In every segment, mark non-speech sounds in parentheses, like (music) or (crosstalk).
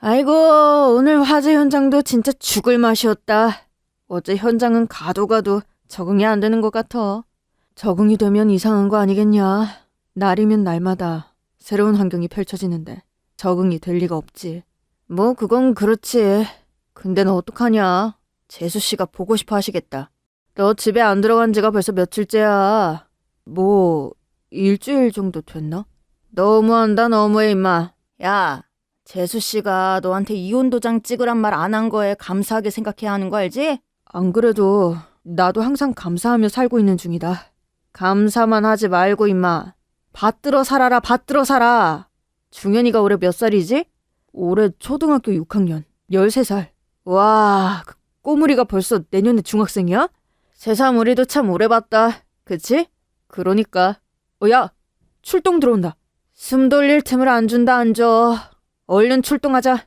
아이고, 오늘 화재 현장도 진짜 죽을 맛이었다. 어제 현장은 가도 가도 적응이 안 되는 것 같아. 적응이 되면 이상한 거 아니겠냐. 날이면 날마다 새로운 환경이 펼쳐지는데 적응이 될 리가 없지. 뭐, 그건 그렇지. 근데 너 어떡하냐. 재수 씨가 보고 싶어 하시겠다. 너 집에 안 들어간 지가 벌써 며칠째야. 뭐, 일주일 정도 됐나? 너무한다, 너무해, 임마. 야, 재수 씨가 너한테 이혼 도장 찍으란 말 안 한 거에 감사하게 생각해야 하는 거 알지? 안 그래도 나도 항상 감사하며 살고 있는 중이다. 감사만 하지 말고 임마. 받들어 살아라 받들어 살아. 중현이가 올해 몇 살이지? 올해 초등학교 6학년. 13살. 와, 그 꼬물이가 벌써 내년에 중학생이야? 세상 우리도 참 오래 봤다. 그치? 그러니까. 어, 야, 출동 들어온다. 숨 돌릴 틈을 안 준다, 안 줘. 얼른 출동하자.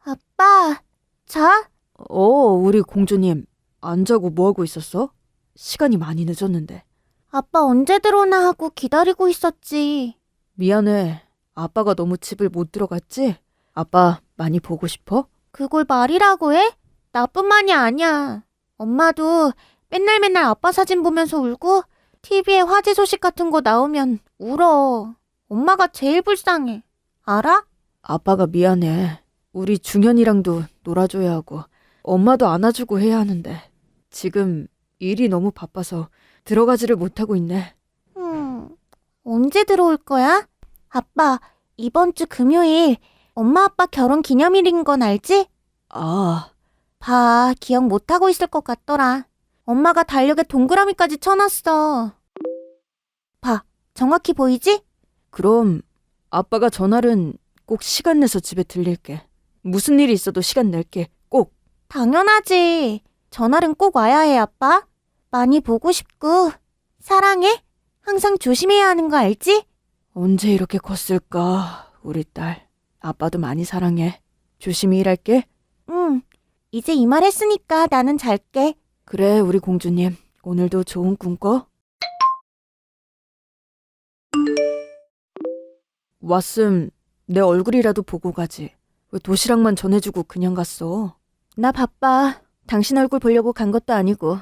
아빠, 자? 어, 우리 공주님. 안 자고 뭐하고 있었어? 시간이 많이 늦었는데. 아빠 언제 들어오나 하고 기다리고 있었지. 미안해. 아빠가 너무 집을 못 들어갔지? 아빠 많이 보고 싶어? 그걸 말이라고 해? 나뿐만이 아니야. 엄마도 맨날 맨날 아빠 사진 보면서 울고 TV에 화재 소식 같은 거 나오면 울어. 엄마가 제일 불쌍해. 알아? 아빠가 미안해. 우리 중현이랑도 놀아줘야 하고, 엄마도 안아주고 해야 하는데, 지금 일이 너무 바빠서 들어가지를 못하고 있네. 음, 언제 들어올 거야? 아빠, 이번 주 금요일 엄마 아빠 결혼 기념일인 건 알지? 아, 봐, 기억 못하고 있을 것 같더라. 엄마가 달력에 동그라미까지 쳐놨어. 봐, 정확히 보이지? 그럼 아빠가 전날은 꼭 시간 내서 집에 들릴게. 무슨 일이 있어도 시간 낼게. 꼭. 당연하지. 전날은 꼭 와야 해, 아빠. 많이 보고 싶고, 사랑해? 항상 조심해야 하는 거 알지? 언제 이렇게 컸을까, 우리 딸. 아빠도 많이 사랑해. 조심히 일할게. 응. 이제 이 말 했으니까 나는 잘게. 그래, 우리 공주님. 오늘도 좋은 꿈 꿔. 왔음, 내 얼굴이라도 보고 가지. 왜 도시락만 전해주고 그냥 갔어? 나 바빠. 당신 얼굴 보려고 간 것도 아니고.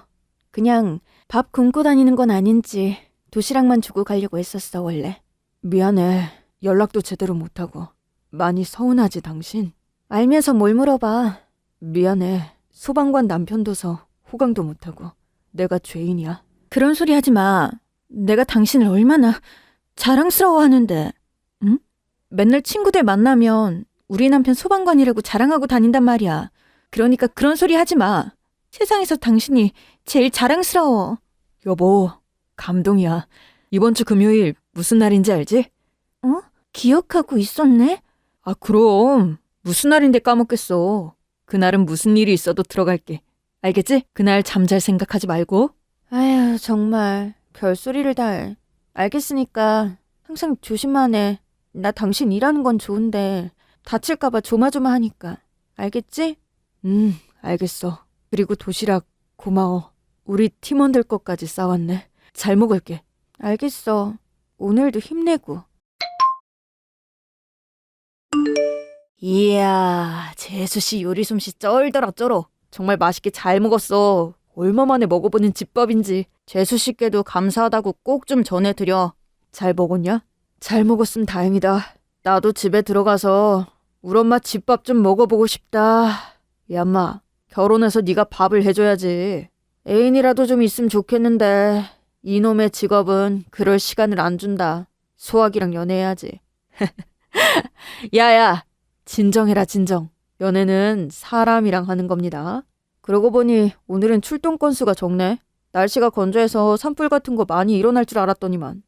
그냥 밥 굶고 다니는 건 아닌지 도시락만 주고 가려고 했었어, 원래. 미안해. 연락도 제대로 못하고. 많이 서운하지, 당신? 알면서 뭘 물어봐. 미안해. 소방관 남편 둬서 호강도 못하고. 내가 죄인이야. 그런 소리 하지 마. 내가 당신을 얼마나 자랑스러워하는데. 응? 맨날 친구들 만나면 우리 남편 소방관이라고 자랑하고 다닌단 말이야. 그러니까 그런 소리 하지 마. 세상에서 당신이 제일 자랑스러워. 여보, 감동이야. 이번 주 금요일 무슨 날인지 알지? 어? 기억하고 있었네? 아, 그럼. 무슨 날인데 까먹겠어. 그날은 무슨 일이 있어도 들어갈게. 알겠지? 그날 잠잘 생각하지 말고. 아휴, 정말. 별소리를 다 해. 알겠으니까 항상 조심만 해. 나 당신 일하는 건 좋은데 다칠까봐 조마조마하니까. 알겠지? 음, 알겠어. 그리고 도시락 고마워. 우리 팀원들 것까지 싸왔네. 잘 먹을게. 알겠어. 오늘도 힘내고. 이야, 재수 씨 요리 솜씨 쩔더라 쩔어. 정말 맛있게 잘 먹었어. 얼마 만에 먹어보는 집밥인지. 재수 씨께도 감사하다고 꼭 좀 전해드려. 잘 먹었냐? 잘 먹었음 다행이다. 나도 집에 들어가서 우리 엄마 집밥 좀 먹어보고 싶다. 야마, 결혼해서 네가 밥을 해줘야지. 애인이라도 좀 있으면 좋겠는데 이놈의 직업은 그럴 시간을 안 준다. 소학이랑 연애해야지. (laughs) 야야, 진정해라 진정. 연애는 사람이랑 하는 겁니다. 그러고 보니 오늘은 출동 건수가 적네. 날씨가 건조해서 산불 같은 거 많이 일어날 줄 알았더니만.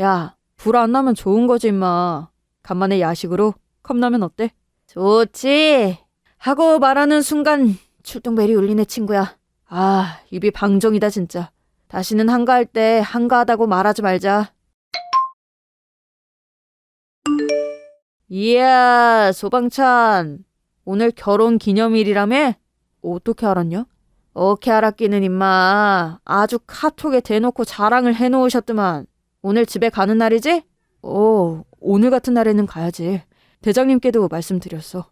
야, 불 안 나면 좋은 거지 임마. 간만에 야식으로 컵라면 어때? 좋지. 하고 말하는 순간 출동벨이 울리네 친구야. 아, 입이 방정이다 진짜. 다시는 한가할 때 한가하다고 말하지 말자. 이야, 소방찬. 오늘 결혼 기념일이라며? 어떻게 알았냐? 오케이 알았기는 임마. 아주 카톡에 대놓고 자랑을 해놓으셨더만. 오늘 집에 가는 날이지? 오, 오늘 같은 날에는 가야지. 대장님께도 말씀드렸어.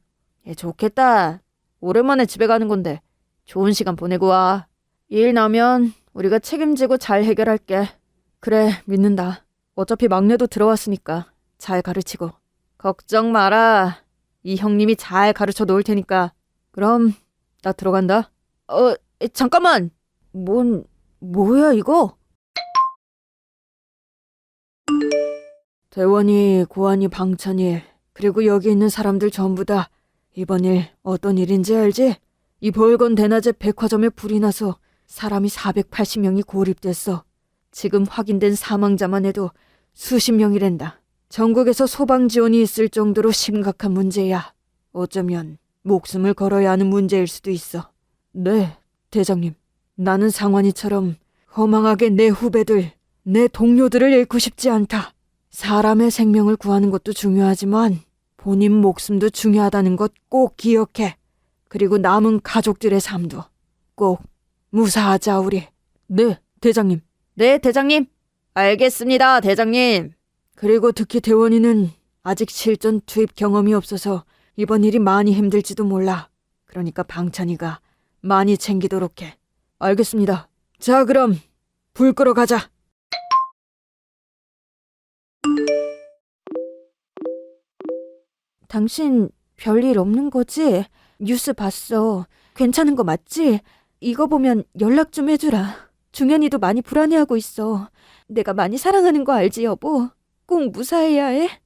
예, 좋겠다. 오랜만에 집에 가는 건데 좋은 시간 보내고 와. 일 나면 우리가 책임지고 잘 해결할게. 그래, 믿는다. 어차피 막내도 들어왔으니까 잘 가르치고. 걱정 마라. 이 형님이 잘 가르쳐 놓을 테니까. 그럼 나 들어간다. 어, 에, 잠깐만. 뭔 뭐야 이거? 대원이, 고환이, 방천이 그리고 여기 있는 사람들 전부 다 이번 일 어떤 일인지 알지? 이 벌건 대낮에 백화점에 불이 나서 사람이 480명이 고립됐어. 지금 확인된 사망자만 해도 수십 명이란다. 전국에서 소방 지원이 있을 정도로 심각한 문제야. 어쩌면 목숨을 걸어야 하는 문제일 수도 있어. 네, 대장님. 나는 상환이처럼 허망하게 내 후배들, 내 동료들을 잃고 싶지 않다. 사람의 생명을 구하는 것도 중요하지만 본인 목숨도 중요하다는 것 꼭 기억해. 그리고 남은 가족들의 삶도 꼭 무사하자 우리. 네, 대장님. 네, 대장님. 알겠습니다, 대장님. 그리고 특히 대원이는 아직 실전 투입 경험이 없어서 이번 일이 많이 힘들지도 몰라. 그러니까 방찬이가 많이 챙기도록 해. 알겠습니다. 자, 그럼 불 끄러 가자. 당신 별일 없는 거지? 뉴스 봤어. 괜찮은 거 맞지? 이거 보면 연락 좀 해주라. 중현이도 많이 불안해하고 있어. 내가 많이 사랑하는 거 알지, 여보? 꼭 무사해야 해.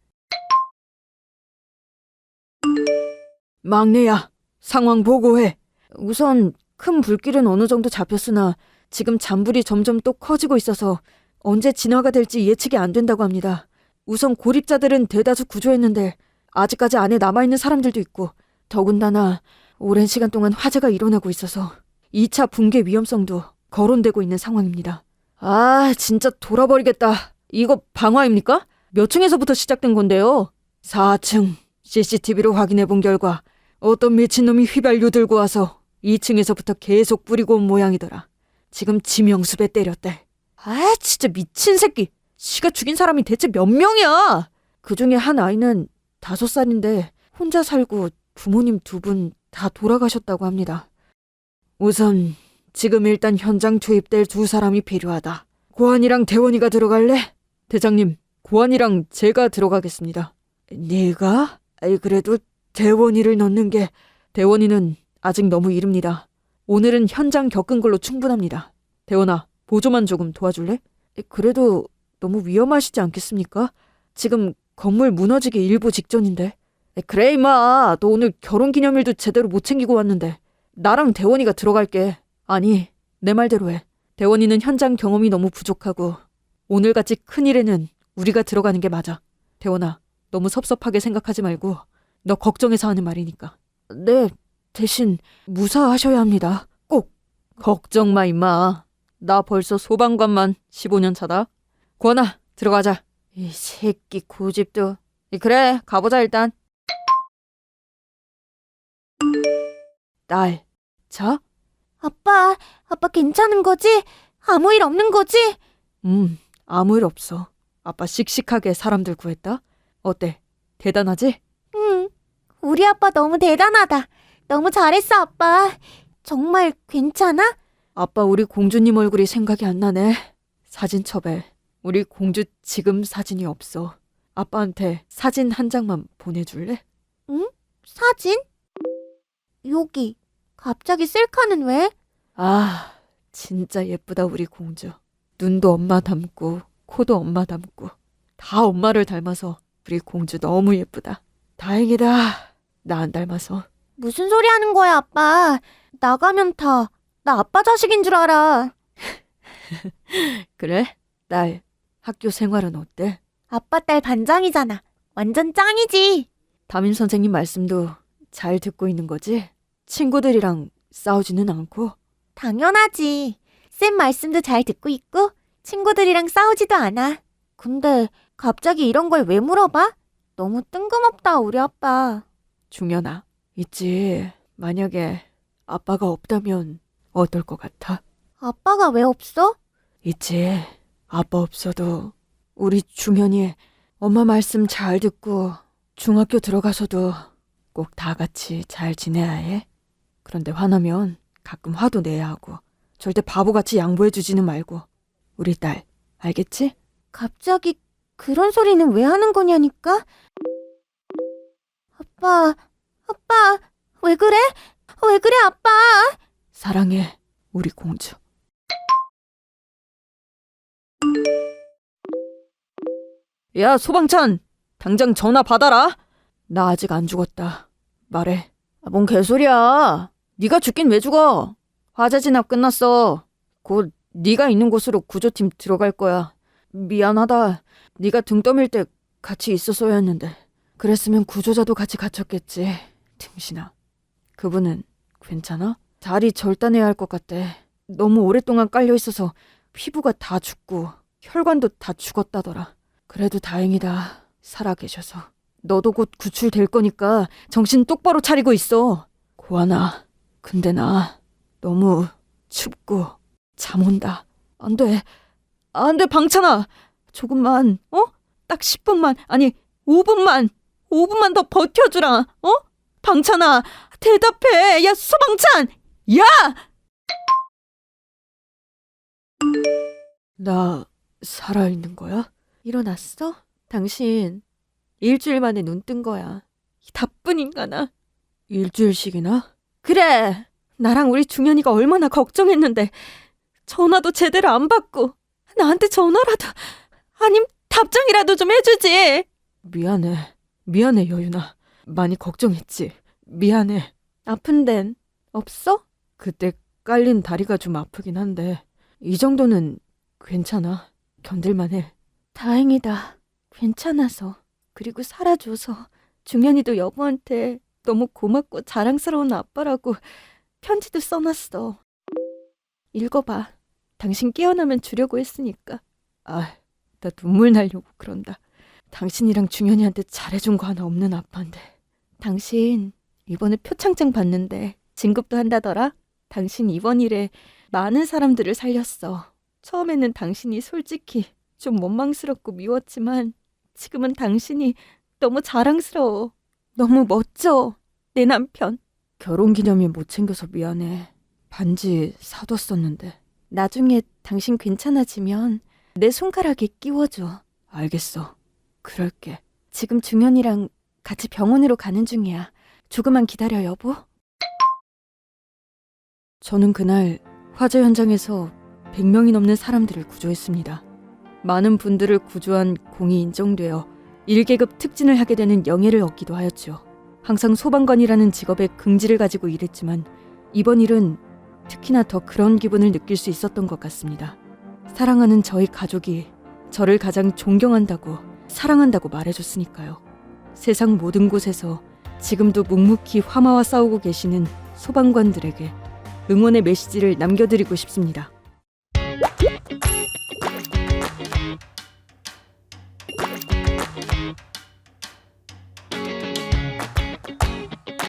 막내야, 상황 보고해. 우선 큰 불길은 어느 정도 잡혔으나 지금 잔불이 점점 또 커지고 있어서 언제 진화가 될지 예측이 안 된다고 합니다. 우선 고립자들은 대다수 구조했는데 아직까지 안에 남아있는 사람들도 있고 더군다나 오랜 시간 동안 화재가 일어나고 있어서 2차 붕괴 위험성도 거론되고 있는 상황입니다. 아, 진짜 돌아버리겠다. 이거 방화입니까? 몇 층에서부터 시작된 건데요? 4층. CCTV로 확인해 본 결과 어떤 미친놈이 휘발유 들고 와서 2층에서부터 계속 뿌리고 온 모양이더라. 지금 지명수배 때렸대. 아, 진짜 미친 새끼. 지가 죽인 사람이 대체 몇 명이야? 그 중에 한 아이는 다섯 살인데 혼자 살고 부모님 두 분 다 돌아가셨다고 합니다. 우선 지금 일단 현장 투입될 두 사람이 필요하다. 고환이랑 대원이가 들어갈래? 대장님, 고환이랑 제가 들어가겠습니다. 네가? 아이 그래도 대원이를 넣는 게 대원이는 아직 너무 이릅니다. 오늘은 현장 겪은 걸로 충분합니다. 대원아, 보조만 조금 도와줄래? 그래도 너무 위험하시지 않겠습니까? 지금 건물 무너지기 일부 직전인데. 그래 임마, 너 오늘 결혼기념일도 제대로 못 챙기고 왔는데 나랑 대원이가 들어갈게. 아니, 내 말대로 해. 대원이는 현장 경험이 너무 부족하고 오늘같이 큰일에는 우리가 들어가는 게 맞아. 대원아, 너무 섭섭하게 생각하지 말고 너 걱정해서 하는 말이니까. 네, 대신 무사하셔야 합니다. 꼭. 걱정 마 임마. 나 벌써 소방관만 15년 차다. 권아, 들어가자. 이 새끼 고집도. 그래, 가보자 일단. 딸, 자? 아빠, 아빠 괜찮은 거지? 아무 일 없는 거지? 음, 아무 일 없어. 아빠 씩씩하게 사람들 구했다. 어때? 대단하지? 응. 우리 아빠 너무 대단하다. 너무 잘했어, 아빠. 정말 괜찮아? 아빠 우리 공주님 얼굴이 생각이 안 나네. 사진첩에 우리 공주 지금 사진이 없어. 아빠한테 사진 한 장만 보내줄래? 사진? 여기. 갑자기 셀카는 왜? 아, 진짜 예쁘다 우리 공주. 눈도 엄마 닮고 코도 엄마 닮고 다 엄마를 닮아서 우리 공주 너무 예쁘다. 다행이다. 나 안 닮아서. 무슨 소리 하는 거야, 아빠. 나가면 다, 나 아빠 자식인 줄 알아. (laughs) 그래? 딸, 학교 생활은 어때? 아빠 딸 반장이잖아. 완전 짱이지. 담임 선생님 말씀도 잘 듣고 있는 거지? 친구들이랑 싸우지는 않고? 당연하지. 쌤 말씀도 잘 듣고 있고, 친구들이랑 싸우지도 않아. 근데 갑자기 이런 걸 왜 물어봐? 너무 뜬금없다, 우리 아빠. 중현아, 있지. 만약에 아빠가 없다면 어떨 것 같아? 아빠가 왜 없어? 있지. 아빠 없어도 우리 중현이 엄마 말씀 잘 듣고 중학교 들어가서도 꼭 다 같이 잘 지내야 해. 그런데 화나면 가끔 화도 내야 하고 절대 바보같이 양보해 주지는 말고 우리 딸 알겠지? 갑자기 그런 소리는 왜 하는 거냐니까? 아빠, 아빠, 왜 그래? 왜 그래, 아빠? 사랑해 우리 공주. 야 소방찬 당장 전화 받아라. 나 아직 안 죽었다. 말해. 아, 뭔 개소리야. 네가 죽긴 왜 죽어? 화재 진압 끝났어. 곧 네가 있는 곳으로 구조팀 들어갈 거야. 미안하다. 네가 등 떠밀 때 같이 있었어야 했는데. 그랬으면 구조자도 같이 갇혔겠지. 등신아. 그분은 괜찮아? 다리 절단해야 할 것 같대. 너무 오랫동안 깔려 있어서 피부가 다 죽고 혈관도 다 죽었다더라. 그래도 다행이다. 살아 계셔서. 너도 곧 구출될 거니까 정신 똑바로 차리고 있어. 고아나. 근데 나 너무 춥고 잠 온다. 안 돼. 안 돼, 방찬아. 조금만, 어? 딱 10분만, 아니, 5분만, 5분만 더 버텨주라, 어? 방찬아, 대답해. 야, 소방찬! 야! 나 살아있는 거야? 일어났어? 당신 일주일 만에 눈 뜬 거야. 이 나쁜 인간아. 일주일씩이나? 그래. 나랑 우리 중현이가 얼마나 걱정했는데 전화도 제대로 안 받고 나한테 전화라도 아님 답장이라도 좀 해주지. 미안해. 미안해 여윤아. 많이 걱정했지. 미안해. 아픈 데는 없어? 그때 깔린 다리가 좀 아프긴 한데 이 정도는 괜찮아. 견딜만해. 다행이다. 괜찮아서. 그리고 살아줘서 중현이도 여보한테 너무 고맙고 자랑스러운 아빠라고 편지도 써놨어. 읽어봐. 당신 깨어나면 주려고 했으니까. 아, 나 눈물 나려고 그런다. 당신이랑 중현이한테 잘해준 거 하나 없는 아빠인데. 당신 이번에 표창장 받는데 진급도 한다더라? 당신 이번 일에 많은 사람들을 살렸어. 처음에는 당신이 솔직히 좀 원망스럽고 미웠지만 지금은 당신이 너무 자랑스러워. 너무 멋져. 내 남편. 결혼 기념일 못 챙겨서 미안해. 반지 사뒀었는데. 나중에 당신 괜찮아지면 내 손가락에 끼워줘. 알겠어. 그럴게. 지금 중현이랑 같이 병원으로 가는 중이야. 조금만 기다려, 여보. 저는 그날 화재 현장에서 100명이 넘는 사람들을 구조했습니다. 많은 분들을 구조한 공이 인정되어 1계급 특진을 하게 되는 영예를 얻기도 하였죠. 항상 소방관이라는 직업에 긍지를 가지고 일했지만 이번 일은 특히나 더 그런 기분을 느낄 수 있었던 것 같습니다. 사랑하는 저희 가족이 저를 가장 존경한다고 사랑한다고 말해줬으니까요. 세상 모든 곳에서 지금도 묵묵히 화마와 싸우고 계시는 소방관들에게 응원의 메시지를 남겨드리고 싶습니다.